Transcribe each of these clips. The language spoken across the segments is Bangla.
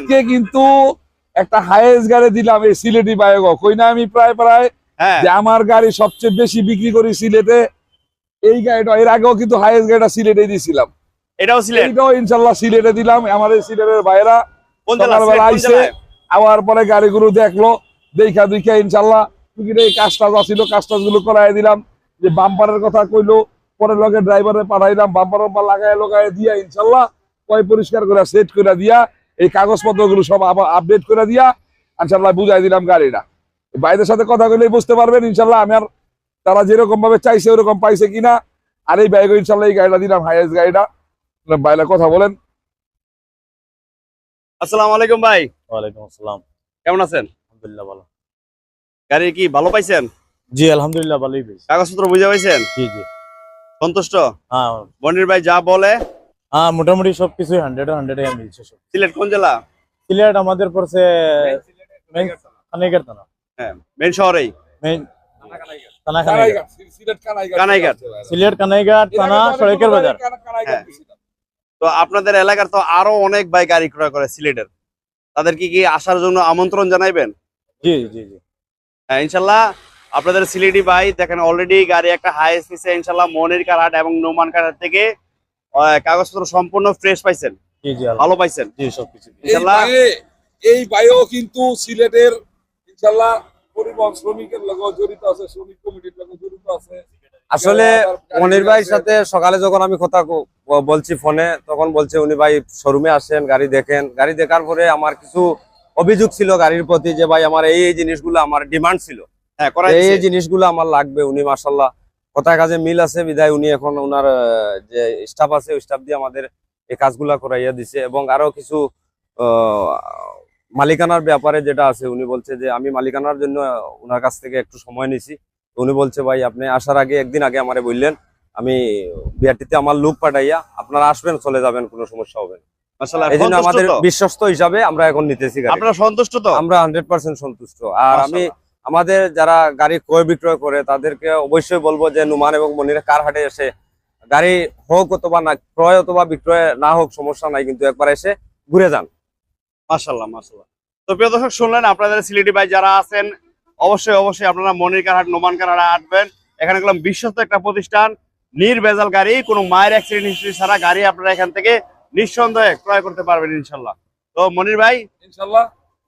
আজকে কিন্তু একটা হাইয়েস্ট গাড়ি দিলাম এই সিলেটি বায়োগ কই না আমি প্রায় প্রায় হ্যাঁ। যে আমার গাড়ি সবচেয়ে বেশি বিক্রি করি সিলেটে এই গাড়িটা এর আগেও কিন্তু হাইয়েস্ট গাড়িটা সিলেটে দিয়েছিলাম এটাও সিলেট? এইটাও ইনশাল্লাহ সিলেটে দিলাম আমার এই সিলেটের ভাইরা সকালবেলা আইছে জেলায়? পরে গাড়িগুলো দেখল দেখা দেখা ইনশাল্লাহ এই কাজ টাজ আসিল কাজ টাজগুলো করাই দিলাম। যে বাম্পারের কথা কইলো পরে লগে ড্রাইভারে পাঠাইলাম বাম্পার বাম্পার লাগাই লোকায় দিয়া ইনশাল্লাহ কয় পরিষ্কার করে সেট করে দিয়া এই কাগজপত্রগুলো সব আপডেট করে দিয়া ইনশাল্লাহ বুঝাই দিলাম গাড়িটা। বাইরের সাথে কথা কইলেই বুঝতে পারবেন ইনশাল্লাহ আমার তারা যেরকম ভাবে চাইছে ওরকম পাইছে কিনা। আর এই বাইক ইনশাল্লাহ এই গাড়িটা দিলাম হাইয়েস্ট গাড়িটা। বাইরে কথা বলেন। আসসালামু আলাইকুম ভাই। ওয়ালাইকুম আসসালাম। কেমন আছেন? আলহামদুলিল্লাহ ভালো। গাড়ি কি ভালো পাইছেন? জি আলহামদুলিল্লাহ ভালোই পেয়েছি কাগজপত্র বুঝে পাইছেন? জি জি। সন্তুষ্ট? হ্যাঁ বনির ভাই যা বলে হ্যাঁ মোটামুটি সবকিছু হান্ড্রেড হান্ড্রেড এ মিলছে সব। সিলেট কোন জেলা? সিলেট আমাদের পড়ছে কানাইঘাট থানা। হ্যাঁ মেন শহরেই? মেইন থানা কানাইঘাট। কানাইঘাট। সিলেট কানাইঘাট থানা সড়কের বাজার। হ্যাঁ। তো। আপনাদের এলাকার তো আরও অনেক ভাই গাড়ি ক্রয় করে সিলেটের। তাদের কি কি আসার জন্য আমন্ত্রণ জানাইবেন? জি জি জি। হ্যাঁ ইনশাল্লাহ আপনাদের সিলেটি ভাই দেখেন অলরেডি গাড়ি একটা হাইস নিছে ইনশাল্লাহ মনির কারহাট এবং নোমান কারহাট থেকে কাগজপত্র সম্পূর্ণ ফ্রেশ পাইছেন? জি জি ভালো পাইছেন? এই বায়ে- কিন্তু সিলেটের ইনশাল্লাহ পরিবহন শ্রমিকের লগে জড়িত আছে শ্রমিক কমিটির লগে জড়িত আছে। আসলে মনির ভাইয়ের সাথে সকালে যখন আমি কথা ক- বলছি ফোনে তখন বলছে উনি ভাই শোরুমে আসেন গাড়ি দেখেন। গাড়ি দেখার পরে আমার কিছু অভিযোগ ছিল গাড়ির প্রতি যে ভাই আমার এই এই জিনিসগুলো আমার ডিমান্ড ছিল। হ্যাঁ এই। জিনিসগুলো আমার লাগবে উনি মার্শাল্লাহ কথা কাজে মিল আছে বিদায় উনি এখন ওনার যে স্টাফ আছে ওই স্টাফ দিয়ে আমাদের এই কাজগুলা করাইয়া দিছে। এবং আরও কিছু মালিকানার ব্যাপারে যেটা আছে উনি বলছে যে আমি মালিকানার জন্য ওনার কাছ থেকে একটু সময় নিছি। উনি বলছে ভাই আপনি আসার আগে একদিন আগে আমারে বললেন আমি বিআরটিতে আমার লোক পাঠাইয়া আপনারা আসবেন চলে যাবেন কোনো সমস্যা হবে না। আমাদের বিশ্বস্ত হিসাবে আমরা এখন নিতেছি আপনারা সন্তুষ্ট তো? আমরা হান্ড্রেড পার্সেন্ট সন্তুষ্ট। আর আমি। আমাদের যারা গাড়ি ক্রয় বিক্রয় করে তাদেরকে অবশ্যই বলব যে নুমান এবং মনির কার হাটে এসে গাড়ি হোক অথবা না ক্রয় অথবা বিক্রয় না হোক সমস্যা নাই কিন্তু একবার এসে ঘুরে যান। মাশাল্লাহ মাশাল্লাহ তো প্রিয় দর্শক শুনলেন আপনাদের সিলেটি ভাই যারা আছেন অবশ্যই অবশ্যই আপনারা মনির কারহাট নোমান কারহাট আসবেন। এখানে গেলাম বিশ্বস্ত একটা প্রতিষ্ঠান নির্ভেজাল গাড়ি কোনো মায়ের অ্যাক্সিডেন্ট হিস্ট্রি ছাড়া গাড়ি আপনারা এখান থেকে নিঃসন্দেহে ক্রয় করতে পারবেন ইনশাল্লাহ তো মনির ভাই ইনশাল্লাহ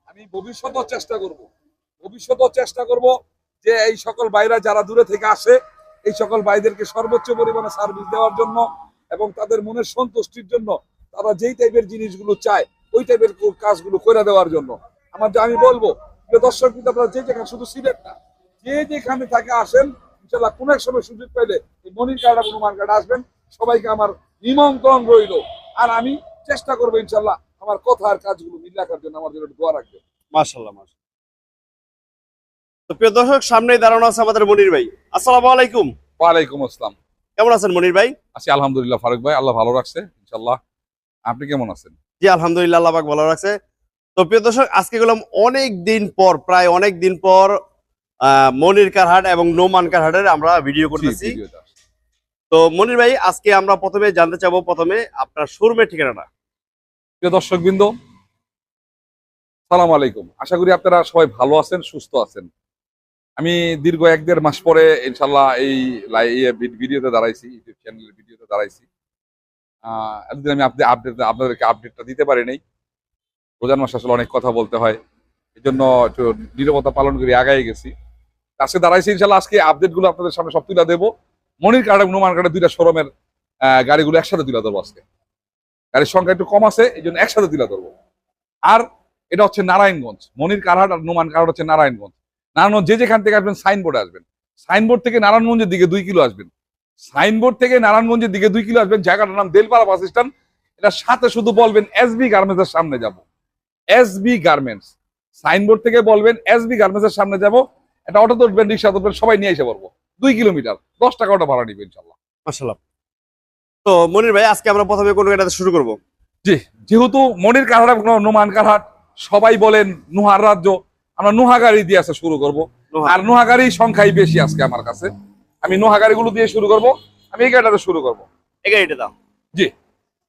আমি ভবিষ্যতেও চেষ্টা করব। ভবিষ্যতেও চেষ্টা করব যে এই সকল বাইরা যারা দূরে থেকে আসে, এই সকল ভাইদেরকে সর্বোচ্চ পরিমাণে সার্ভিস দেওয়ার জন্য এবং তাদের মনের সন্তুষ্টির জন্য তারা যেই টাইপের জিনিসগুলো চায়, ওই টাইপের কাজগুলো করে দেওয়ার জন্য। আমার আমি বলব যে দর্শক কিন্তু আপনারা যে যেখানে শুধু সিলেট না, যে যেখানে থাকে আসেন, ইনশাল্লাহ কোন এক সময় সুযোগ পাইলে এই মনির কার্ড হনুমান কার্ড আসবেন। সবাইকে আমার নিমন্ত্রণ রইল। আর আমি চেষ্টা করব ইনশাল্লাহ আমার কথা আর কাজগুলো মিল রাখার জন্য আমার জন্য দোয়া রাখবেন। মাশাল্লাহ মাশাল্লাহ। তো প্রিয় দর্শক সামনেই দাঁড়ানো আছে আমাদের মনির ভাই। আসসালামু আলাইকুম। ওয়ালাইকুম আসসালাম। কেমন আছেন মনির ভাই? আছি আলহামদুলিল্লাহ ফারুক ভাই আল্লাহ ভালো রাখছে ইনশাল্লাহ আপনি কেমন আছেন? জি আলহামদুলিল্লাহ আল্লাহ পাক ভালো রাখছে। তো প্রিয় দর্শক আজকে গেলাম অনেক দিন পর প্রায় অনেক দিন পর মনির কারহাট এবং নোমান কারহাটের আমরা ভিডিও করতেছি। তো মনির ভাই আজকে আমরা প্রথমে জানতে চাবো প্রথমে আপনার শোরুমের ঠিকানাটা। প্রিয় দর্শক বিন্দু সালাম আলাইকুম। আশা করি আপনারা সবাই ভালো আছেন সুস্থ আছেন। আমি দীর্ঘ এক দেড় মাস পরে ইনশাল্লাহ এই ভিডিওতে দাঁড়াইছি, ইউটিউব চ্যানেলের ভিডিওতে দাঁড়াইছি। এতদিন আমি আপনি আপডেট আপনাদেরকে আপডেটটা দিতে পারি নাই। রোজান মাস আসলে অনেক কথা বলতে হয়। এই জন্য একটু নিরবতা পালন করে আগাই গেছি। আজকে দাঁড়াইছি ইনশাল্লাহ, আজকে আপডেটগুলো আপনাদের সামনে সব তুলে দেবো। মনির কার্ড এবং নোমান কার্ডের দুইটা শোরুমের গাড়িগুলো একসাথে তুলে ধরবো আজকে। গাড়ির সংখ্যা একটু কম আছে এই জন্য একসাথে তুলে ধরবো। আর এটা হচ্ছে নারায়ণগঞ্জ। মনির কারহাট আর নোমান কারহাট হচ্ছে নারায়ণগঞ্জ। নারায়ণগঞ্জ যে যেখান থেকে আসবেন সাইনবোর্ডে আসবেন। সাইনবোর্ড থেকে নারায়ণগঞ্জের দিকে দুই কিলো আসবেন। সাইনবোর্ড থেকে নারায়ণগঞ্জের দিকে দুই কিলো আসবেন। জায়গাটার নাম দেলপাড়া বাস স্ট্যান্ড। এটা সাথে শুধু বলবেন এসবি গার্মেন্টস এর সামনে যাব। এসবি গার্মেন্টস সাইনবোর্ড থেকে বলবেন এসবি গার্মেন্টস এর সামনে যাব। এটা অটো উঠবেন রিক্সা উঠবেন সবাই নিয়ে এসে পড়ব দুই কিলোমিটার। দশ টাকা ওটা ভাড়া নিবে ইনশাল্লাহ। মাশাল্লাহ। তো মনির ভাই আজকে আমরা প্রথমে কোন এটাতে শুরু করব? জি যেহেতু মনির কারহাট নোমান কারহাট সবাই বলেন নুহার রাজ্য আমরা নুহা গাড়ি দিয়ে আসা শুরু করব। আর নুহা গাড়ি সংখ্যাই বেশি আজকে আমার কাছে। আমি নুহা গাড়িগুলো দিয়ে শুরু করব। আমি এই গাড়িটাতে শুরু করব। এই গাড়িটা দাও। জি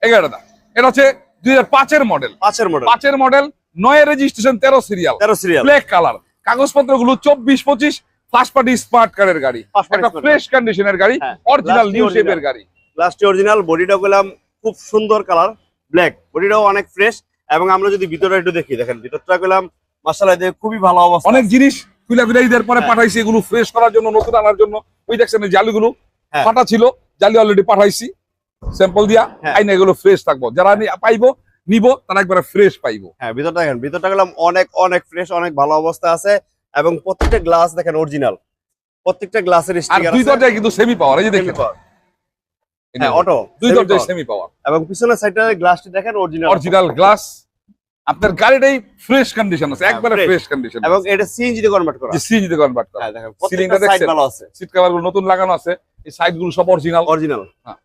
এই গাড়িটা এটা হচ্ছে দুই হাজার পাঁচের মডেল পাঁচের মডেল পাঁচের মডেল নয় রেজিস্ট্রেশন তেরো সিরিয়াল তেরো সিরিয়াল ব্ল্যাক কালার কাগজপত্রগুলো চব্বিশ পঁচিশ ফার্স্ট পার্টি স্মার্ট কারের গাড়ি। একটা ফ্রেশ কন্ডিশনের গাড়ি অরিজিনাল নিউ শেপের গাড়ি। গ্লাসটি অরিজিনাল বডিটা গেলাম খুব সুন্দর কালার ব্ল্যাক বডিটাও অনেক ফ্রেশ এবং আমরা যদি ভিতরটা একটু দেখি দেখেন ভিতরটা গেলাম মাসালা দিয়ে খুবই ভালো অবস্থা অনেক জিনিস খুলে খুলে ঈদের পরে হ্যাঁ। পাঠাইছি এগুলো ফ্রেশ করার জন্য নতুন আনার জন্য। ওই দেখছেন জালিগুলো হ্যাঁ। ফাটা ছিল জালি অলরেডি পাঠাইছি। স্যাম্পল দিয়া হ্যাঁ। আইনা এগুলো ফ্রেশ থাকব। যারা পাইবো নিব তারা একবারে ফ্রেশ পাইবো। হ্যাঁ ভিতরটা দেখেন ভিতরটা গেলাম অনেক অনেক ফ্রেশ অনেক ভালো অবস্থা আছে এবং প্রত্যেকটা গ্লাস দেখেন অরিজিনাল প্রত্যেকটা গ্লাসের স্টিকার দুই দরজায় কিন্তু সেমি পাওয়ার এই যে দেখেন। হ্যাঁ অটো দুই দরজায় সেমি পাওয়ার এবং পিছনের সাইডটা গ্লাসটি দেখেন অরিজিনাল অরিজিনাল গ্লাস আপনার গাড়িটাই ফ্রেশ কন্ডিশন আছে হ্যাঁ, একবারে ফ্রেশ কন্ডিশন এবং এটা সিএনজি তে কনভার্ট করা। সিএনজি তে কনভার্ট করা। হ্যাঁ দেখেন সিলিংটা দেখছেন? ভালো আছে। সিট কভারগুলো নতুন লাগানো আছে এই সাইডগুলো সব অরিজিনাল অরিজিনাল হ্যাঁ।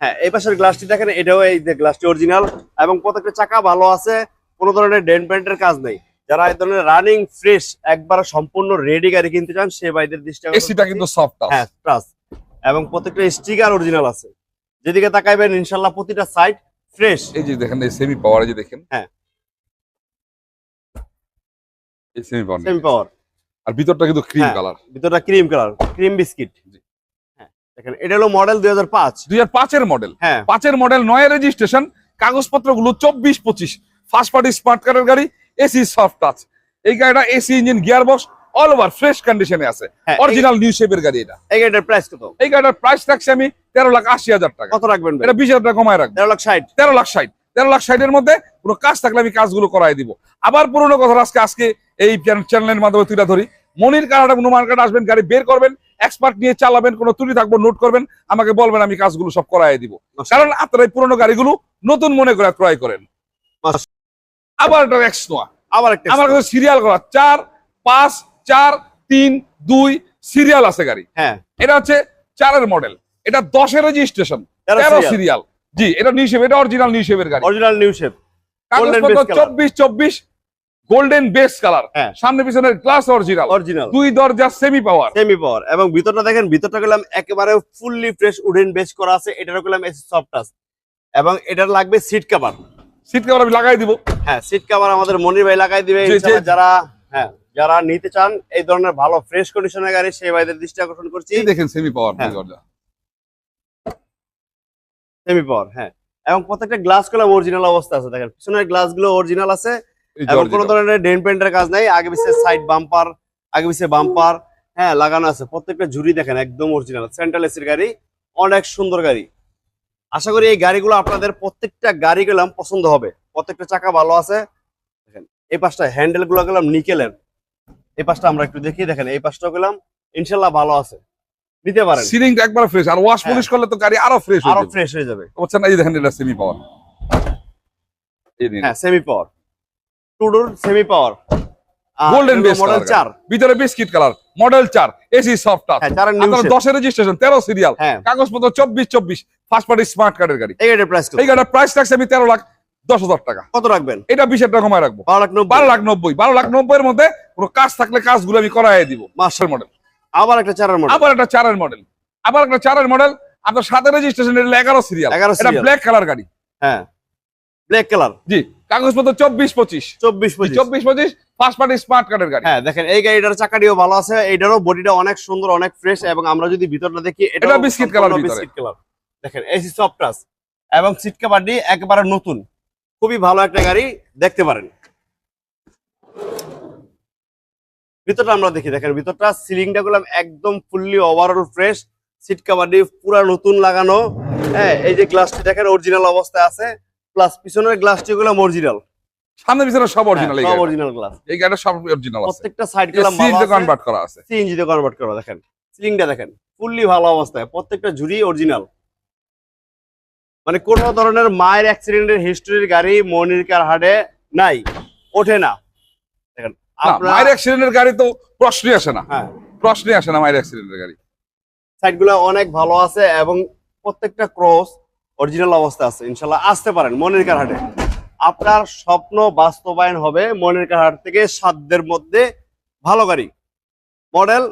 হ্যাঁ এই পাশের গ্লাসটি দেখেন এটাও এই যে গ্লাসটি অরিজিনাল এবং প্রত্যেকটা চাকা ভালো আছে কোনো ধরনের ডেন্ট পেন্টের কাজ নেই। যারা এই ধরনের রানিং ফ্রেশ একবার সম্পূর্ণ রেডি গাড়ি কিনতে চান সে ভাইদের দৃষ্টি এসিটা কিন্তু সফট হ্যাঁ প্লাস এবং প্রত্যেকটা স্টিকার অরিজিনাল আছে। যেদিকে তাকাইবেন ইনশাল্লাহ প্রতিটা সাইড ফ্রেশ এই যে দেখেন এই সেমি পাওয়ার যে দেখেন। হ্যাঁ। সেমি পাওয়ার সেমি পাওয়ার আর ভিতরটা কিন্তু ক্রিম হ্যাঁ। কালার ভিতরটা ক্রিম কালার ক্রিম বিস্কিট হ্যাঁ দেখেন এটা হলো মডেল দুই হাজার পাঁচ। দুই হাজার পাঁচের মডেল হ্যাঁ। পাঁচের মডেল নয় রেজিস্ট্রেশন কাগজপত্রগুলো চব্বিশ পঁচিশ। ফার্স্ট পার্টি স্মার্ট কারের গাড়ি এসি সফট টাচ এই গাড়িটা AC engine gear box all over fresh কন্ডিশনে আছে। অরিজিনাল নিউ শেপের গাড়ি এটা। এই গাড়িটার প্রাইস কত? এই গাড়িটার প্রাইস রাখছি আমি তেরো লাখ আশি হাজার টাকা। কত রাখবেন এটা বিশ হাজার টাকা কমায় রাখব। তেরো লাখ ষাট। তেরো লাখ ষাট। তেরো লাখ ষাটের মধ্যে কোনো কাজ থাকলে আমি কাজগুলো করাই দিব। আবার পুরোনো কথা আজকে আজকে এই চ্যানেলের মাধ্যমে তুলে ধরি। মনির কার্ড নুমান কার্ড আসবেন গাড়ি বের করবেন এক্সপার্ট নিয়ে চালাবেন কোনো ত্রুটি থাকব নোট করবেন আমাকে বলবেন আমি কাজগুলো সব করাই দিব। কারণ আপনারা এই পুরোনো গাড়িগুলো নতুন মনে করে ক্রয় করেন। আবার এটা এক্স নোয়া আবার একটা আমার কাছে সিরিয়াল করা। চার পাঁচ চার তিন দুই সিরিয়াল আছে গাড়ি। হ্যাঁ। এটা হচ্ছে চারের মডেল এটা দশের রেজিস্ট্রেশন তেরো সিরিয়াল জি এটা নিউ শেপ এটা অরিজিনাল নিউ শেপের গাড়ি। অরিজিনাল নিউ শেপ চব্বিশ চব্বিশ গোল্ডেন বেস কালার হ্যাঁ। সামনে পিছনের গ্লাস অরিজিনাল অরিজিনাল দুই দরজা সেমি পাওয়ার সেমি পাওয়ার এবং ভিতরটা দেখেন ভিতরটা গেলাম একেবারে ফুললি ফ্রেশ উডেন বেস করা আছে এটারও গেলাম এসি সফট টাচ এবং এটার লাগবে সিট কভার সিট কভার আমি লাগাই দিব। হ্যাঁ সিট কভার আমাদের মনির ভাই লাগাই দিবে যারা হ্যাঁ যারা নিতে চান এই ধরনের ভালো ফ্রেশ কন্ডিশনের গাড়ি সেই ভাইদের দৃষ্টি আকর্ষণ করছি। এই দেখেন সেমি পাওয়ার। দরজা। সেমি পাওয়ার হ্যাঁ। এবং প্রত্যেকটা গ্লাসগুলো অরিজিনাল অবস্থা আছে দেখেন। পিছনের গ্লাসগুলো অরিজিনাল আছে এবং কোনো ধরনের ডেন্ট পেন্টের কাজ নাই। আগে পিছিয়ে সাইড বাম্পার আগে পিছিয়ে বাম্পার হ্যাঁ লাগানো আছে। প্রত্যেকটা ঝুড়ি দেখেন একদম অরিজিনাল সেন্ট্রাল এসির গাড়ি অনেক সুন্দর গাড়ি। আশা করি এই গাড়িগুলো আপনাদের প্রত্যেকটা গাড়ি গেলাম পছন্দ হবে। প্রত্যেকটা চাকা ভালো আছে। দেখেন এই পাশটা হ্যান্ডেলগুলো গেলাম নিকেলের এই পাশটা আমরা একটু দেখি দেখেন এই পাশটা গেলাম। ইনশাল্লাহ ভালো আছে। নিতে পারেন। সিলিংটা একবার ফ্রেশ আর ওয়াশ হ্যাঁ। পলিশ করলে তো গাড়ি আরও ফ্রেশ আরও ফ্রেশ হয়ে যাবে। বুঝছেন না এই দেখেন এটা সেমি পাওয়ার হ্যাঁ semi power two door semi power Golden base model color চার। ভিতরে বিস্কিট কালার মডেল চার এসি সফট টাচ হ্যাঁ চারের নিউ আপনার রেজিস্ট্রেশন তেরো সিরিয়াল হ্যাঁ। কাগজপত্র চব্বিশ চব্বিশ ফার্স্ট পার্টি স্মার্ট কার্ডের গাড়ি। এই গাড়ির প্রাইস এই গাড়ির প্রাইস রাখছে আমি তেরো লাখ দশ হাজার টাকা। কত রাখবেন? এটা বিশ হাজার টাকা কমায় রাখব। বারো লাখ নব্বই। বারো লাখ নব্বই বারো লাখ নব্বই এর মধ্যে কোনো কাজ থাকলে কাজগুলো আমি করাই দিব। মাসের মডেল আবার একটা চারের মডেল আবার একটা চারের মডেল আবার একটা চারের মডেল আপনার সাথে রেজিস্ট্রেশন এটা এগারো সিরিয়াল 11 এটা ব্ল্যাক কালার গাড়ি। হ্যাঁ। ব্ল্যাক কালার জি কাগজপত্র চব্বিশ পঁচিশ। চব্বিশ পঁচিশ। চব্বিশ পঁচিশ ফার্স্ট পার্টি স্মার্ট কার্ডের গাড়ি। হ্যাঁ দেখেন এই গাড়িটার চাকাটিও ভালো আছে এইটারও বডিটা অনেক সুন্দর অনেক ফ্রেশ এবং আমরা যদি ভিতরটা দেখি এটা। বিস্কিট কালার দেখেন এসি সফট টাচ এবং সিট কাভারটি একেবারে নতুন। খুবই ভালো একটা গাড়ি দেখতে পারেন। ভিতরটা আমরা দেখি দেখেন ভিতরটা সিলিংটা গুলো একদম ফুললি ওভারঅল ফ্রেশ সিট কাভারটি পুরা নতুন লাগানো। হ্যাঁ এই যে গ্লাসটি দেখেন অরিজিনাল অবস্থায় আছে। প্লাস পিছনের গ্লাসটি গুলো অরিজিনাল সামনে পিছনে সব অরিজিনাল এই সব অরিজিনাল গ্লাস এই গাড়িটা সব অরিজিনাল আছে। প্রত্যেকটা সাইডগুলো সিএনজি কনভার্ট করা আছে। সিএনজিতে কনভার্ট করা দেখেন। সিলিংটা দেখেন ফুললি ভালো অবস্থায়। প্রত্যেকটা ঝুড়ি অরিজিনাল মানে কোন ধরনের মায়ের অ্যাক্সিডেন্টের হিস্টরির গাড়ি মনির কার হাটে নাই ওঠে না। দেখেন মায়ের অ্যাক্সিডেন্টের গাড়ি তো প্রশ্নই আসে না। হ্যাঁ। প্রশ্নই আসে না মায়ের অ্যাক্সিডেন্টের গাড়ি। সাইডগুলো অনেক ভালো আছে এবং প্রত্যেকটা ক্রস অরিজিনাল অবস্থা আছে ইনশাল্লাহ আসতে পারেন মনিরকার হাটে। আপনার স্বপ্ন বাস্তবায়ন হবে মনিরকার হাট থেকে সাধ্যের মধ্যে ভালো গাড়ি। মডেল?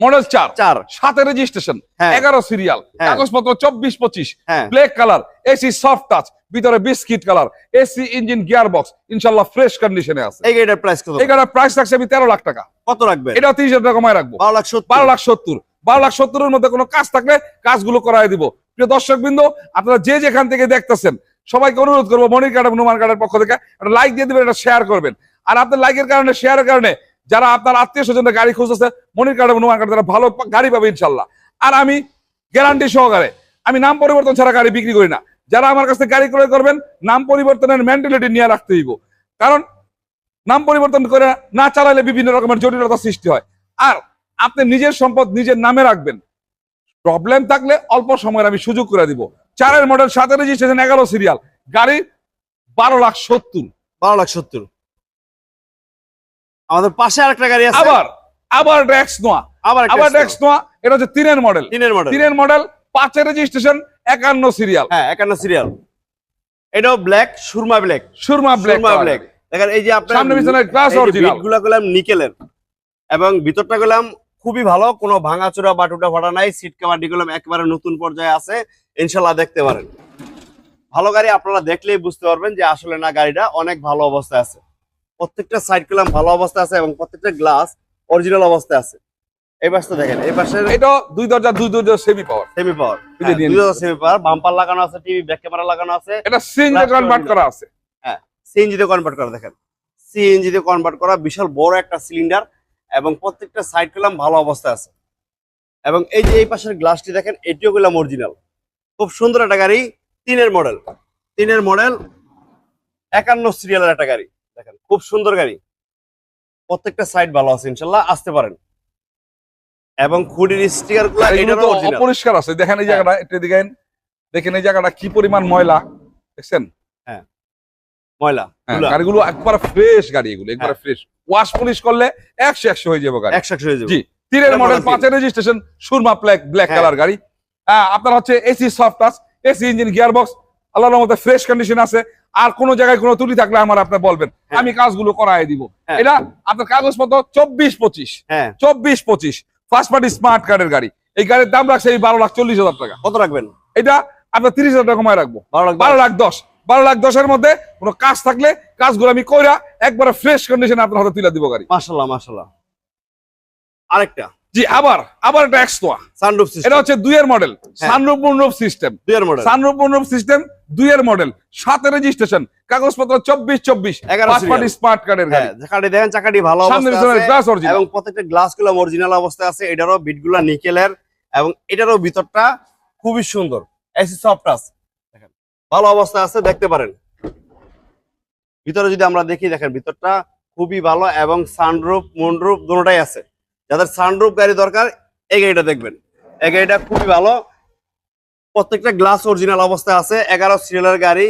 মডেল চার। চার। সাথে রেজিস্ট্রেশন হ্যাঁ। এগারো সিরিয়াল হ্যাঁ। কাগজপত্র চব্বিশ পঁচিশ black colour AC soft touch ভিতরে biscuit colour AC engine gear box ইনশাল্লাহ ফ্রেশ কন্ডিশনে আছে। এই গাড়িটার প্রাইস কত? এই গাড়ির প্রাইস রাখছে আমি তেরো লাখ টাকা। কত রাখবেন? এটা তিরিশ হাজার টাকা কমায় রাখব। বারো লাখ সত্তর। বারো লাখ সত্তর। বারো লাখ সত্তরের মধ্যে কোনো কাজ থাকলে কাজগুলো করাই দিব। প্রিয় দর্শক বিন্দু আপনারা যে যেখান থেকে দেখতেছেন, সবাইকে অনুরোধ করব মনির কার্ড এবং কার্ডের পক্ষ থেকে একটা লাইক দিয়ে দিবেন একটা শেয়ার করবেন। আর আপনার লাইকের কারণে শেয়ারের কারণে যারা আপনার আত্মীয় স্বজনের গাড়ি খুঁজতেছে, মনির কার্ড এবং কার্ড তারা ভালো গাড়ি পাবে ইনশাল্লাহ। আর আমি গ্যারান্টি সহকারে, আমি নাম পরিবর্তন ছাড়া গাড়ি বিক্রি করি না। যারা আমার কাছ গাড়ি ক্রয় করবেন, নাম পরিবর্তনের মেন্টালিটি নিয়ে রাখতে হইব। কারণ নাম পরিবর্তন করে না চালালে বিভিন্ন রকমের জটিলতা সৃষ্টি হয়। আর আপনি নিজের সম্পদ নিজের নামে রাখবেন। প্রবলেম থাকলে অল্প সময়ের আমি সুযোগ করে দিব। চারের মডেল সাথে রেজিস্ট্রেশন এগারো সিরিয়াল গাড়ি বারো লাখ সত্তর। বারো লাখ সত্তর। আমাদের পাশে আরেকটা গাড়ি আছে। আবার আবার ডেক্স নোয়া আবার আবার। ডেক্স নোয়া এটা হচ্ছে তিনের মডেল তিনের মডেল তিনের মডেল পাঁচের রেজিস্ট্রেশন একান্ন সিরিয়াল হ্যাঁ একান্ন সিরিয়াল এটাও ব্ল্যাক সুরমা ব্ল্যাক সুরমা ব্ল্যাক সুরমা ব্ল্যাক দেখেন এই যে আপনার সামনে পিছনে গ্লাস অরিজিনালগুলা করলাম নিকেলের এবং ভিতরটা করলাম খুবই ভালো কোনো ভাঙাচোরা বা টুটা ফাটা নাই সিট কাভার করলাম একেবারে নতুন পর্যায়ে আছে ইনশাল্লাহ দেখতে পারেন। ভালো গাড়ি আপনারা দেখলেই বুঝতে পারবেন যে আসলে না গাড়িটা অনেক ভালো অবস্থায় আছে। প্রত্যেকটা সাইড করলাম ভালো অবস্থা আছে এবং প্রত্যেকটা গ্লাস অরিজিনাল অবস্থায় আছে। এই পাশটা দেখেন এই পাশের এটা দুই দরজা দুই দরজা সেমি পাওয়ার সেমি পাওয়ার যে নিয়ে সেমি পাওয়ার বাম্পার লাগানো আছে টিভি ব্যাক ক্যামেরা লাগানো আছে। এটা সিং Glass কনভার্ট করা আছে। হ্যাঁ সিএনজি তে কনভার্ট করা দেখেন। সিএনজি তে কনভার্ট করা বিশাল বড় একটা সিলিন্ডার এবং প্রত্যেকটা সাইড কলাম ভালো অবস্থায় আছে। এবং এই যে এই পাশের গ্লাসটি দেখেন এটিও গেলাম অরিজিনাল খুব সুন্দর একটা গাড়ি তিনের মডেল তিনের মডেল একান্ন সিরিয়ালের একটা গাড়ি। দেখেন খুব সুন্দর গাড়ি। প্রত্যেকটা সাইড ভালো আছে ইনশাল্লাহ আসতে পারেন। এবং খুঁটির স্টিকারগুলো অপরিষ্কার আছে। দেখেন এই হ্যাঁ। জায়গাটা একটু দেখেন দেখেন এই জায়গাটা কি পরিমাণ ময়লা দেখছেন? হ্যাঁ, ধুলা। গাড়িগুলো একবারে ফ্রেশ গাড়ি এগুলো একবারে ফ্রেশ ওয়াশ পলিশ করলে একশো একশো হয়ে যাবে গাড়ি। একশো একশো হয়ে যাবে। জি তিনের এটা মডেল পাঁচের রেজিস্ট্রেশন সুরমা ব্ল্যাক ব্ল্যাক হ্যাঁ। কালার গাড়ি। হ্যাঁ, আপনার হচ্ছে AC soft touch AC engine gear box আল্লাহর মধ্যে ফ্রেশ কন্ডিশন আছে। আর কোনো জায়গায় কোনো ত্রুটি থাকলে আমার আপনি বলবেন হ্যাঁ। আমি কাজগুলো করাই দিব। হ্যাঁ। এটা আপনার কাগজপত্র চব্বিশ পঁচিশ। হ্যাঁ। চব্বিশ পঁচিশ। ফার্স্ট পার্টি স্মার্ট কার্ডের গাড়ি। এই গাড়ির দাম রাখছে এই বারো লাখ চল্লিশ হাজার টাকা। কত রাখবেন? এটা আপনার তিরিশ হাজার টাকা কমায় রাখব। বারো লাখ বারো লাখ দশ। বারো লাখ দশের মধ্যে কোনো কাজ থাকলে কাজগুলো আমি কইরা একবারে ফ্রেশ কন্ডিশনে আপনার হাতে তুলে দিব গাড়ি। মাশাল্লাহ মাশাল্লাহ আরেকটা। জি আবার আবার একটা এক্সট্রা সানরুফ এটা সিস্টেম হচ্ছে দুইয়ের মডেল হ্যাঁ। সানরূপ মুনরূপ সিস্টেম দুইয়ের মডেল সানরূপ মুনরূপ সিস্টেম দুইয়ের মডেল সাথে রেজিস্ট্রেশন কাগজপত্র চব্বিশ চব্বিশ। 11 পাঁচ পার্টি স্মার্ট কার্ডের গাড়ি। হ্যাঁ চাকাটি দেখেন চাকাটি ভালো অবস্থায় গ্লাস অরিজিনাল এবং প্রত্যেকটা গ্লাসগুলো অরিজিনাল অবস্থায় আছে। এটারও বিটগুলা নিকেলের এবং এটারও ভিতরটা খুবই সুন্দর। এসি সফট টাচ ভালো অবস্থায় আছে, দেখতে পারেন। ভিতরে যদি আমরা দেখি, দেখেন ভিতরটা খুবই ভালো এবং সানরুফ মুনরুফ দুটোটাই আছে। যাদের সানরুফ গাড়ি দরকার, এই গাড়িটা দেখবেন। এই গাড়িটা খুবই ভালো। প্রত্যেকটা গ্লাস অরিজিনাল অবস্থায় আছে, এগারো সিরিয়ালের গাড়ি।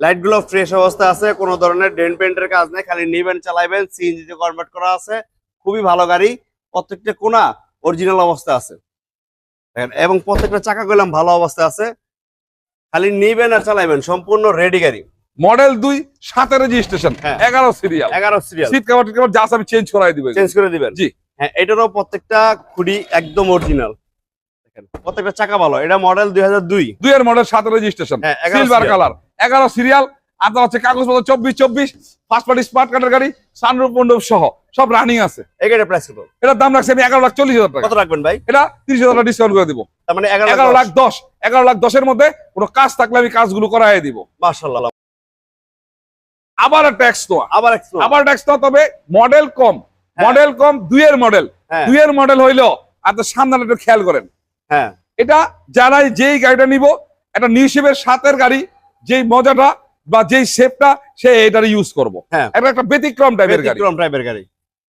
লাইটগুলো ফ্রেশ অবস্থা আছে, কোনো ধরনের ডেন্ট পেন্টের কাজ নেই, খালি নিবেন, চালাইবেন সিএনজি তে কনভার্ট করা আছে। খুবই ভালো গাড়ি, প্রত্যেকটা কোনা অরিজিনাল অবস্থা আছে। এবং প্রত্যেকটা চাকা গেলাম ভালো অবস্থা আছে। খালি নিবেন আর চালাইবেন সম্পূর্ণ রেডি গাড়ি। মডেল দুই সাথে রেজিস্ট্রেশন হ্যাঁ। এগারো সিরিয়াল এগারো সিরিয়াল সিট কাভার কাভার যা আমি চেঞ্জ করাই দিব। চেঞ্জ করে দিবেন? জি। হ্যাঁ এটারও প্রত্যেকটা খুঁড়ি একদম অরিজিনাল প্রত্যেকটা চাকা ভালো। এটা মডেল দুই হাজার দুই। এর মডেল সাথে রেজিস্ট্রেশন হ্যাঁ, 11 সিলভার কালার এগারো সিরিয়াল আপনার হচ্ছে কাগজপত্র চব্বিশ চব্বিশ ফার্স্ট পার্টি স্মার্ট কার্ডের গাড়ি সানরূপ মণ্ডপ সহ সব রানিং আছে। এই প্রাইস কত? এটার দাম রাখছে আমি এগারো লাখ চল্লিশ হাজার টাকা। কত রাখবেন ভাই? এটা তিরিশ হাজার টাকা ডিসকাউন্ট করে দিব। তার মানে এগারো লাখ দশ। এগারো লাখ দশের মধ্যে কোনো কাজ থাকলে আমি কাজগুলো করাই দিব। আবার ট্যাক্স তো আবার আবার ট্যাক্স তবে মডেল কম। হ্যাঁ। মডেল কম দুইয়ের মডেল হ্যাঁ। দুইয়ের মডেল হইল আপনার সামনে একটু খেয়াল করেন। হ্যাঁ। এটা যারাই যেই গাড়িটা নিব একটা নিশিবের সাতের গাড়ি যেই মজাটা বা যেই শেপটা সে এটার ইউজ করব। হ্যাঁ। এটা একটা ব্যতিক্রম টাইপের গাড়ি। ব্যতিক্রম টাইপের গাড়ি।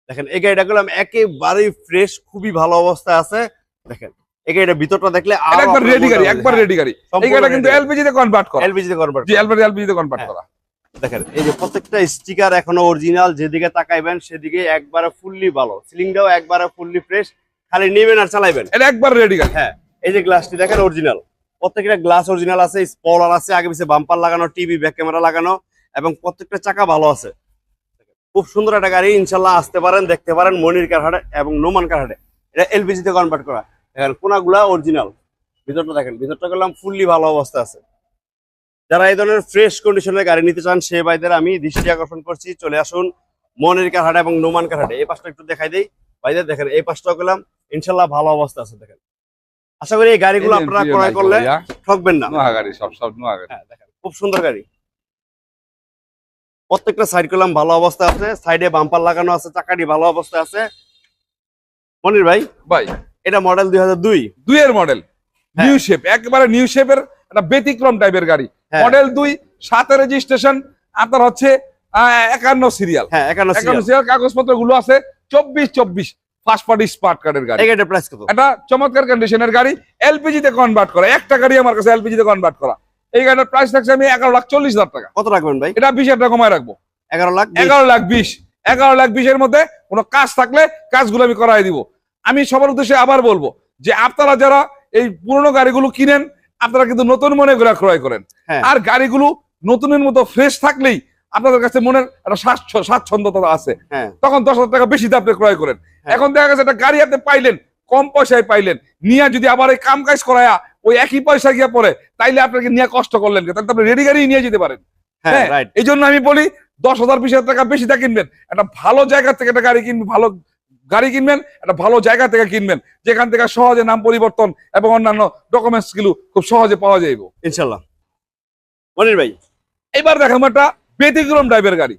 দেখেন এই গাড়িটা গুলো একেবারেই ফ্রেশ খুবই ভালো অবস্থায় আছে। দেখেন এই ভিতরটা দেখলে একবার রেডি গাড়ি একবার রেডি গাড়ি। এই গাড়িটা কিন্তু এলপিজি তে কনভার্ট করা। এলপিজি তে কনভার্ট জি এলপিজি এলপিজি তে কনভার্ট হ্যাঁ। করা। দেখেন এই যে প্রত্যেকটা স্টিকার এখনও অরিজিনাল যেদিকে তাকাইবেন সেদিকে একবারে ফুললি ভালো। সিলিংটাও একবারে ফুললি ফ্রেশ খালি নেবেন আর চালাইবেন। এটা একবার রেডি গাড়ি। হ্যাঁ এই যে গ্লাসটি দেখেন অরিজিনাল প্রত্যেকটা গ্লাস অরিজিনাল আছে স্পলার আছে আগে পিছে বাম্পার লাগানো টিভি ব্যাক ক্যামেরা লাগানো এবং প্রত্যেকটা চাকা ভালো আছে। খুব সুন্দর একটা গাড়ি ইনশাল্লাহ আসতে পারেন দেখতে পারেন মনির কারহাটে এবং নোমান কারহাটে এটা এলপিজি তে কনভার্ট করা। দেখেন কোনাগুলা অরিজিনাল ভিতরটা দেখেন ভিতরটা করলাম ফুললি ভালো অবস্থা আছে। যারা এই ধরনের ফ্রেশ কন্ডিশনের গাড়ি নিতে চান সে ভাইদের আমি দৃষ্টি আকর্ষণ করছি। চলে আসুন মনের কারহাটে এবং নোমান কারহাটে এই পাশটা একটু দেখাই দেই। ভাইদের দেখেন এই পাশটা করলাম ইনশাল্লাহ ভালো অবস্থা আছে দেখেন। আশা করি এই গাড়িগুলো আপনারা ক্রয় করলে ঠকবেন না। গাড়ি সব সব হ্যাঁ দেখেন খুব সুন্দর গাড়ি। প্রত্যেকটা সাইড করলাম ভালো অবস্থা আছে। সাইডে বাম্পার লাগানো আছে চাকাটি ভালো অবস্থা আছে। মনির ভাই। ভাই এটা মডেল দুই হাজার দুই। দুইয়ের মডেল হ্যাঁ। নিউ শেপ একেবারে নিউ শেপের একটা ব্যতিক্রম টাইপের গাড়ি। হ্যাঁ। মডেল দুই সাতের রেজিস্ট্রেশন আপনার হচ্ছে একান্ন সিরিয়াল হ্যাঁ একান্ন সিরিয়াল কাগজপত্রগুলো আছে চব্বিশ চব্বিশ ফার্স্ট পার্টি স্মার্ট কার্ডের গাড়ি। প্রাইস কত? চমৎকার কন্ডিশনের গাড়ি। এলপিজি তে কনভার্ট করা। একটা গাড়ি আমার কাছে এলপিজি তে কনভার্ট করা। এই প্রাইস থাকছে আমি এগারো লাখ চল্লিশ হাজার টাকা। কত রাখবেন ভাই? এটা বিশ হাজার টাকা কমায় রাখব। এগারো লাখ এগারো লাখ বিশ। এগারো লাখ বিশের মধ্যে কোনো কাজ থাকলে কাজগুলো আমি করাই দিব। আমি সবার উদ্দেশ্যে আবার বলব যে আপনারা যারা এই পুরনো গাড়িগুলো কিনেন আপনারা কিন্তু নতুন মনে করে ক্রয় করেন। হ্যাঁ। আর গাড়িগুলো নতুনের মতো ফ্রেশ থাকলেই আপনাদের কাছে মনের একটা স্বাচ্ছ- স্বাচ্ছন্দ্যতা আছে। হ্যাঁ। তখন দশ হাজার টাকা বেশি আপনি ক্রয় করেন। হ্যাঁ। এখন দেখা গেছে একটা গাড়ি আপনি পাইলেন কম পয়সায় পাইলেন নিয়ে যদি আবার এই কাম কাজ করায়া ওই একই পয়সা গিয়ে পড়ে তাইলে আপনাকে নিয়ে কষ্ট করলেন তাহলে আপনি রেডি গাড়ি নিয়ে যেতে পারেন। হ্যাঁ। এই জন্য আমি বলি দশ হাজার বিশ হাজার টাকা বেশি দিয়ে কিনবেন। একটা ভালো জায়গা থেকে একটা গাড়ি কিনবেন ভালো গাড়ি কিনবেন একটা ভালো জায়গা থেকে কিনবেন যেখান থেকে সহজে নাম পরিবর্তন এবং অন্যান্য ডকুমেন্টসগুলো খুব সহজে পাওয়া যাইব। ইনশাল্লাহ মনির ভাই। এবার দেখাবো একটা ব্যতিক্রম টাইপের গাড়ি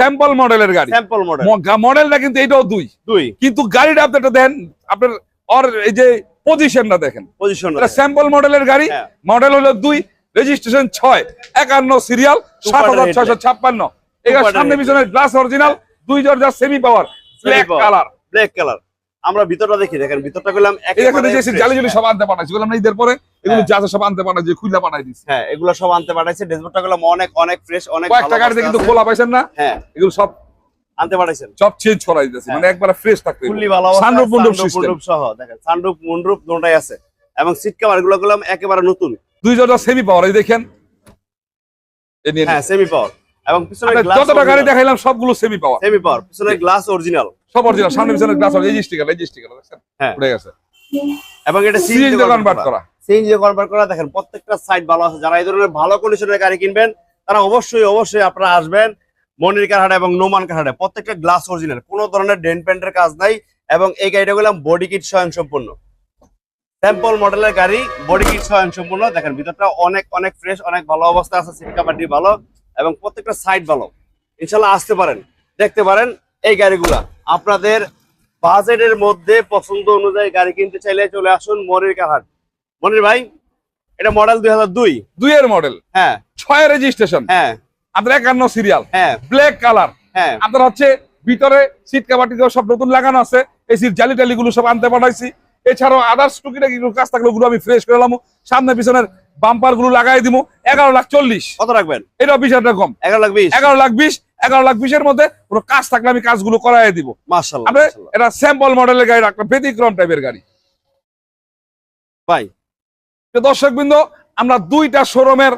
স্যাম্পল মডেলের গাড়ি। স্যাম্পল মডেল মডেলটা কিন্তু এইটাও দুই। দুই। কিন্তু গাড়িটা আপনি একটা দেন আপনার ওর এই যে পজিশনটা দেখেন। পজিশন এটা স্যাম্পল মডেলের গাড়ি হ্যাঁ। মডেল হলো দুই রেজিস্ট্রেশন ছয় একান্ন সিরিয়াল সাত হাজার ছয়শো ছাপ্পান্ন। Two-part সামনে পিছনে গ্লাস অরিজিনাল দুই দরজা semi power black colour black colour আমরা ভিতরটা দেখি দেখেন ভিতরটা করলাম জালি জালি সব আনতে পাঠাইছি বললাম ঈদের পরে এগুলো হ্যাঁ। যা সব আনতে পাঠাইছি খুললা পাঠাই দিচ্ছি হ্যাঁ এগুলো সব আনতে পাঠাইছে ডেসবোর্ডটা করলাম অনেক অনেক ফ্রেশ অনেক কয়েকটা গাড়িতে কিন্তু খোলা পাইছেন না? হ্যাঁ। এগুলো সব আনতে পাঠাইছেন সব চেঞ্জ করাই দিতেছি। হ্যাঁ। মানে একবারে ফ্রেশ ফুললি ভালো সানরুফ মুন্ডুপ সিস্টেম সহ দেখেন সানরুফ মুন্ডুপ দুটোই আছে। এবং সিট কভারগুলো করলাম একেবারে নতুন। দুই দরজা সেমি পাওয়ার এই দেখেন হ্যাঁ সেমি পাওয়ার এবং পিছনে আমরা গ্লাস যতটা গাড়ি দেখাইলাম সবগুলো সেমি পাওয়ার সেমি পাওয়ার পিছনে গ্লাস অরিজিনাল সব অরিজিনাল সামনে পিছনে গ্লাস এই যে স্টিকার এই যে স্টিকার দেখছেন? হ্যাঁ। উঠে গেছে। এবং এটা সিএনজি কনভার্ট করা। সিএনজি কনভার্ট করা দেখেন প্রত্যেকটা সাইড ভালো আছে। যারা এই ধরনের ভালো কন্ডিশনের গাড়ি কিনবেন তারা অবশ্যই অবশ্যই আপনারা আসবেন মনির কারহাটে এবং নোমান কারহাটে প্রত্যেকটা গ্লাস অরিজিনাল কোনো ধরনের ডেন্ট পেন্টের কাজ নাই এবং এই গাড়িটা গুলাম বডি কিট স্বয়ং সম্পূর্ণ স্যাম্পল মডেলের গাড়ি বডি কিট স্বয়ং সম্পূর্ণ দেখেন ভিতরটা অনেক অনেক ফ্রেশ অনেক ভালো অবস্থা আছে সিট ভালো। এবং প্রত্যেকটা সাইড ভালো। ইনশাল্লাহ আসতে পারেন। দেখতে পারেন এই গাড়িগুলা। আপনাদের বাজেটের মধ্যে পছন্দ অনুযায়ী গাড়ি কিনতে চাইলে চলে আসুন মনির কারহাট মনির ভাই এটা মডেল দুই হাজার দুই। দুইয়ের মডেল হ্যাঁ। ছয় রেজিস্ট্রেশন হ্যাঁ। আপনার একান্ন সিরিয়াল হ্যাঁ। ব্ল্যাক কালার হ্যাঁ। আপনার হচ্ছে ভিতরে সিট কাভারটি সব নতুন লাগানো আছে। এই সিট জালি টালি গুলো সব আনতে পাঠাইছি। এছাড়াও আদার্স টুকিটাকি গুলো কাজ থাকলে ওগুলো আমি ফ্রেশ করে এলাম সামনে পিছনের বাম্পারগুলো লাগাই দিব এগারো লাখ চল্লিশ। কত রাখবেন? এটা বিশ হাজার কম। এগারো লাখ বিশ। এগারো লাখ বিশ এগারো লাখ বিশের মধ্যে কোনো কাজ থাকলে আমি কাজগুলো করাই দিব। আপনি এটা স্যাম্পল মডেলের গাড়ি রাখলাম ব্যতিক্রম টাইপের গাড়ি। ভাই। দর্শক বিন্দু আমরা দুইটা শোরুমের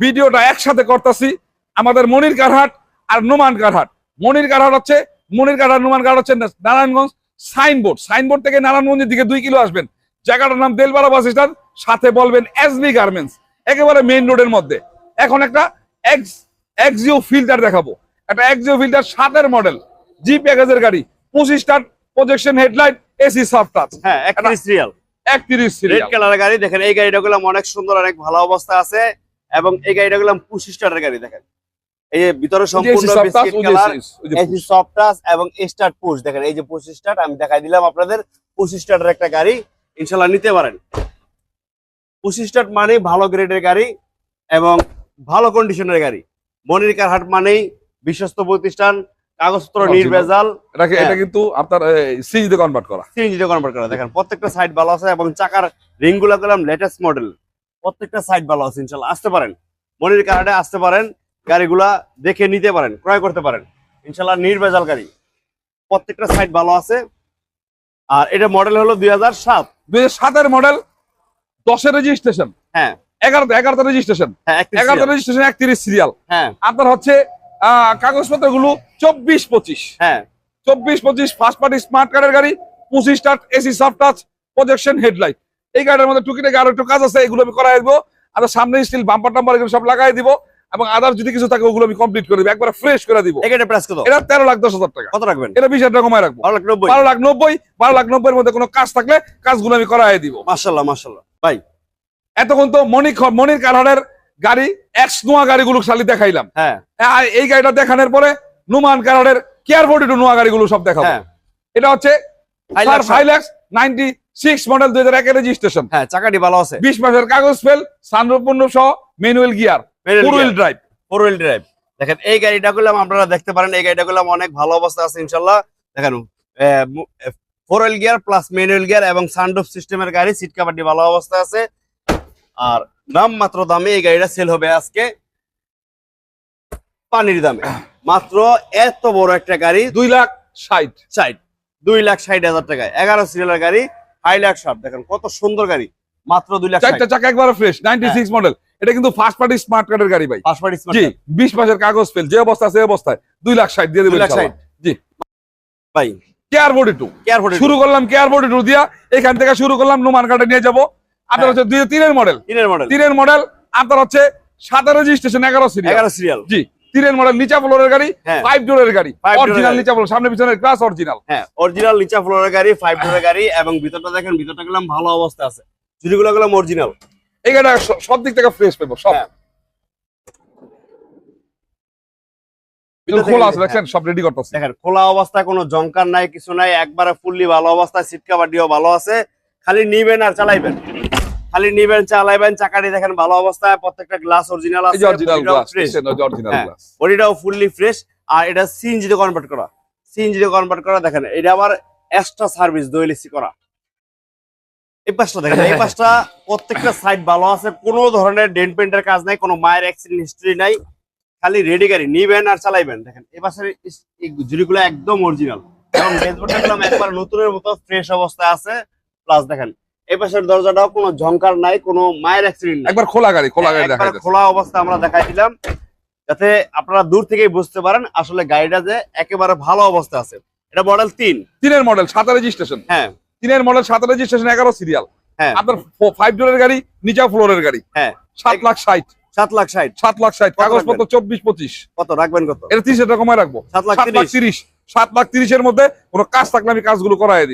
ভিডিওটা একসাথে করতেছি। আমাদের মনির কারহাট আর নোমান কারহাট। মনির কারহাট হচ্ছে মনির কারহাট নোমান কারহাট হচ্ছে নারায়ণগঞ্জ। সাইনবোর্ড সাইনবোর্ড থেকে নারায়ণগঞ্জের দিকে দুই কিলো আসবেন। জায়গাটার নাম দেলবাড়া বাস স্ট্যান্ড সাথে বলবেন এসবি গার্মেন্টস একেবারে মেইন রোডের মধ্যে। এখন একটা এক্স এক্সিও ফিল্টার দেখাবো। একটা এক্সিও ফিল্টার সাতের মডেল জি প্যাকেজের গাড়ি পঁচিশ star projection headlight AC soft touch হ্যাঁ একত্রিশ রিয়াল একত্রিশ রেড কালারের গাড়ি দেখেন এই গাড়িটা গুলাম অনেক সুন্দর অনেক ভালো অবস্থা আছে। এবং এই গাড়িটা গুলাম পঁচিশ স্টারের গাড়ি দেখেন। এই যে ভিতরে সম্পূর্ণ biscuit colour AC soft touch এবং স্টার্ট পুশ দেখেন এই যে স্টার্ট আমি দেখাই দিলাম আপনাদের স্টার্টের একটা গাড়ি। ইনশাল্লাহ নিতে পারেন। পঁচিশ স্টার্ট মানে ভালো গ্রেডের গাড়ি এবং ভালো কন্ডিশনের গাড়ি। মনির কারহাট মানেই বিশ্বস্ত প্রতিষ্ঠান কাগজপত্র। নির্ভেজাল। এটাকে হ্যাঁ। এটা কিন্তু আপনার সিজিতে কনভার্ট করা। সিএনজিতে কনভার্ট করা। দেখেন প্রত্যেকটা সাইড ভালো আছে এবং চাকার রিংগুলো করলাম লেটেস্ট মডেল প্রত্যেকটা সাইড ভালো আছে ইনশাল্লাহ আসতে পারেন। মনির কারহাটে আসতে পারেন। গাড়িগুলা দেখে নিতে পারেন ক্রয় করতে পারেন। ইনশাল্লাহ নির্ভেজাল গাড়ি প্রত্যেকটা সাইড ভালো আছে। আর এটা মডেল হলো দুই হাজার সাত। দুই হাজার সাতের মডেল দশের রেজিস্ট্রেশন হ্যাঁ। এগারোতে এগারোতে রেজিস্ট্রেশন হ্যাঁ এগারোতে। রেজিস্ট্রেশন একত্রিশ সিরিয়াল হ্যাঁ। আপনার হচ্ছে কাগজপত্রগুলো চব্বিশ পঁচিশ। হ্যাঁ। চব্বিশ পঁচিশ ফার্স্ট পার্টি স্মার্ট কার্ডের গাড়ি পঁচিশ AC soft touch projection headlight এই গাড়ির মধ্যে টুকিটাকে আরও একটু কাজ আছে এগুলো আমি আর সামনে স্টিল বাম্পার টাম্পার এগুলো সব লাগাই দিব। এবং আদার যদি কিছু থাকে ওগুলো আমি কমপ্লিট করে দিব একবার ফ্রেশ করে দিব। গাড়ির প্রাইস কত? এটা তেরো লাখ দশ হাজার টাকা। কত রাখবেন? এটা বিশ হাজার টাকা কমায় রাখব। বারো লাখ নব্বই। বারো লাখ নব্বই বারো লাখ নব্বই এর মধ্যে কোনো কাজ থাকলে কাজগুলো আমি করাই দিব। মার্শাল্লাহ মার্শাল্লাহ ভাই। এতক্ষণ তো মনিক মনির কারণের গাড়ি এক্স নোয়া গাড়িগুলো খালি দেখাইলাম। হ্যাঁ। আর এই গাড়িটা দেখানোর পরে নুমান কারণের কেয়ার ফোর্টি টু নোয়া গাড়িগুলো সব দেখাবো। হ্যাঁ। এটা হচ্ছে নাইনটি সিক্স মডেল দুই হাজার একের রেজিস্ট্রেশন হ্যাঁ চাকাটি ভালো আছে। বিশ মাসের কাগজ ফেল সানরূপ সহ manual gear four wheel drive four wheel drive দেখেন এই গাড়িটা গুলাম আপনারা দেখতে পারেন এই গাড়িটা গুলাম অনেক ভালো অবস্থা আছে ইনশাল্লাহ। দেখেন four wheel gear plus manual gear এবং সানডুপ সিস্টেমের গাড়ি সিট কাভারটি ভালো অবস্থা আছে। আর নাম মাত্র দামে এই গাড়িটা সেল হবে আজকে। পানির দামে। মাত্র এত বড় একটা গাড়ি। দুই লাখ ষাট। ষাট। দুই লাখ ষাট হাজার টাকায়। এগারো সিরিয়ালের গাড়ি হাই লাখ ষাট দেখেন কত সুন্দর গাড়ি। মাত্র দুই লাখ চারটা চাকা একবার ফ্রেশ নাইনটি সিক্স মডেল এটা কিন্তু ফার্স্ট পার্টি স্মার্ট কার্ডের গাড়ি ভাই। পাসপোর্ট জি বিশ মাসের কাগজ ফেল যে অবস্থা আছে অবস্থায়। দুই লাখ ষাট দিয়ে দুই দেবেন জি। ভাই কেয়ার ফোর্টি টু কেয়ারফুল শুরু করলাম কেয়ার ফোর্টি টু দিয়া এখান থেকে শুরু করলাম নুমান কার্ডে নিয়ে যাব। আপনার হ্যাঁ। হচ্ছে দুই তিনের মডেল তিনের মডেল তিনের মডেল আপনার হচ্ছে রেজিস্ট্রেশন এগারো সিরিয়াল এগারো সিরিয়াল জি তিনের মডেল নিচা ফ্লোরের গাড়ি হ্যাঁ। ফাইভ ডোরের গাড়ি। অরিজিনাল নিচা ফ্লোর সামনে পিছনের ক্লাস অরিজিনাল হ্যাঁ অরিজিনাল নিচা ফ্লোরের গাড়ি ফাইভ ডোরের গাড়ি এবং ভিতরটা দেখেন ভিতরটা গেলাম ভালো অবস্থা আছে। জুড়িগুলো গেলাম অরিজিনাল এই গাড়িটা সব দিক থেকে ফ্রেশ পাবো সব। হ্যাঁ। খোলা আছে দেখছেন? সব রেডি করতেছে। দেখেন খোলা অবস্থায় কোনো জঙ্কার নাই কিছু নাই একবারে ফুললি ভালো অবস্থায় সিট ভালো আছে। খালি নিবেন আর চালাইবেন। খালি নিবেন চালাইবেন চাকাটি দেখেন ভালো অবস্থায় প্রত্যেকটা গ্লাস অরিজিনাল আছে অরিজিনাল গ্লাস ফ্রেশ হ্যাঁ। ফুললি ফ্রেশ আর এটা সিএনজিতে কনভার্ট করা। সিএনজিতে কনভার্ট করা দেখেন এটা আবার এক্সট্রা সার্ভিস দোয়েলিসি করা। এই পাশটা দেখেন এই পাশটা প্রত্যেকটা সাইড ভালো আছে কোনো ধরনের ডেন্ট পেন্টের কাজ নাই কোনো মায়ের অ্যাক্সিডেন্ট হিস্ট্রি নাই খালি রেডি গাড়ি নিবেন আর চালাইবেন। দেখেন এই পাশের জুড়িগুলো একদম অরিজিনাল এবং ড্যাশবোর্ডটা একবার নতুনের মতো ফ্রেশ অবস্থায় আছে প্লাস দেখেন এই পাশের দরজাটাও কোনো ঝংকার নাই কোনো মায়ের অ্যাক্সিডেন্ট নাই। একবার খোলা গাড়ি খোলা গাড়ি দেখা খোলা অবস্থা আমরা দেখাই দিলাম যাতে আপনারা দূর থেকেই বুঝতে পারেন আসলে গাড়িটা যে একেবারে ভালো অবস্থা আছে। এটা মডেল তিন। তিনের মডেল সাতার রেজিস্ট্রেশন হ্যাঁ তিনের মডেল সাত রেজিস্ট্রেশন এগারো সিরিয়াল হ্যাঁ। আপনার ফাইভ ডোরের গাড়ি নিচা ফ্লোরের গাড়ি। হ্যাঁ। সাত লাখ ষাট। সাত লাখ ষাট। সাত লাখ ষাট। কাগজপত্র চব্বিশ পঁচিশ। কত রাখবেন কত? এটা তিরিশ হাজার কমায় রাখব। সাত লাখ তিরিশ। সাত লাখ তিরিশের মধ্যে কোনো কাজ থাকলে আমি কাজগুলো করাই দিব।